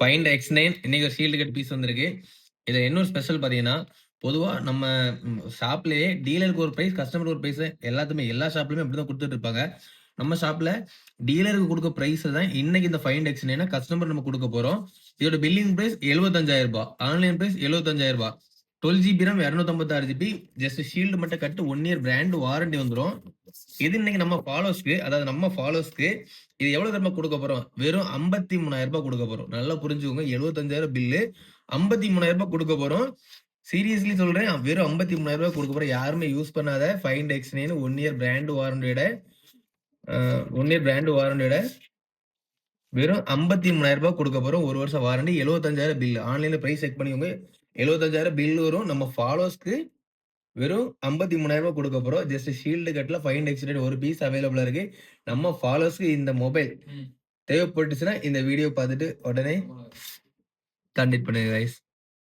Find X nine இன்னைக்கு ஒரு shield cut piece வந்திருக்கு? இதில் இன்னொரு ஸ்பெஷல் பார்த்தீங்கன்னா பொதுவாக நம்ம ஷாப்லேயே டீலருக்கு ஒரு ப்ரைஸ் கஸ்டமருக்கு ஒரு ப்ரைஸ் எல்லாத்துமே எல்லா ஷாப்லையுமே அப்படி தான் கொடுத்துட்டு இருப்பாங்க. நம்ம ஷாப்பில் டீலருக்கு கொடுக்க ப்ரைஸ் தான் இன்னைக்கு இந்த ஃபைண்ட் எக்ஸ் நைனை கஸ்டமர் நம்ம கொடுக்க போகிறோம் இதோட பில்லிங் ப்ரைஸ் எழுபத்தஞ்சாயிரம் ரூபாய். ஆன்லைன் ப்ரைஸ் எழுபத்தஞ்சாயிரம் ரூபாய். டுவெல் ஜிபி ரேம் இரநூத்தம்பத்தாறு ஜிபி ஜஸ்ட் ஷீல்டு மட்டும் கட்டு ஒன் இயர் பிராண்ட் வாரண்டி வந்துடும் இது இன்னைக்கு நம்ம ஃபாலோஸ்க்கு அதாவது நம்ம ஃபாலோஸ்க்கு இது எவ்வளவு தரமா கொடுக்க போறோம்? வெறும் ஐம்பத்தி மூணாயிரம் ரூபாய் கொடுக்க போறோம். நல்லா புரிஞ்சுக்கோங்க. எழுபத்தஞ்சாயிரம் பில்லு ஐம்பத்தி மூணாயிரம் ரூபாய் கொடுக்க போறோம். சீரியஸ்லி சொல்றேன் வெறும் ஐம்பத்தி மூணாயிரம் ரூபாய் கொடுக்க போறோம் யாருமே யூஸ் பண்ணாத find X nine one year brand வாரண்டியோட one year brand வாரண்டியோட வெறும் ஐம்பத்தி மூணாயிரம் ரூபாய் கொடுக்க போறோம். ஒரு வருஷம் வாரண்டி எழுபத்தஞ்சாயிரம் பில் ஆன்லைன்ல பிரைஸ் செக் பண்ணிக்கோங்க. எழுபத்தஞ்சாயிரம் பில் வரும். நம்ம ஃபாலோஸ்க்கு வெறும் ஐம்பத்தி மூணாயிரம் ரூபாய் கொடுக்க போறோம். ஜஸ்ட் ஷீல்டு கட்ல ஃபைன் எக்ஸ்டெட் ஒரு பீஸ் அவைலபிளா இருக்கு. நம்ம ஃபாலோஸ்க்கு இந்த மொபைல் தேவைப்பட்டுச்சுன்னா இந்த வீடியோ பார்த்துட்டு உடனே கான்டெக்ட் பண்ணுங்க guys.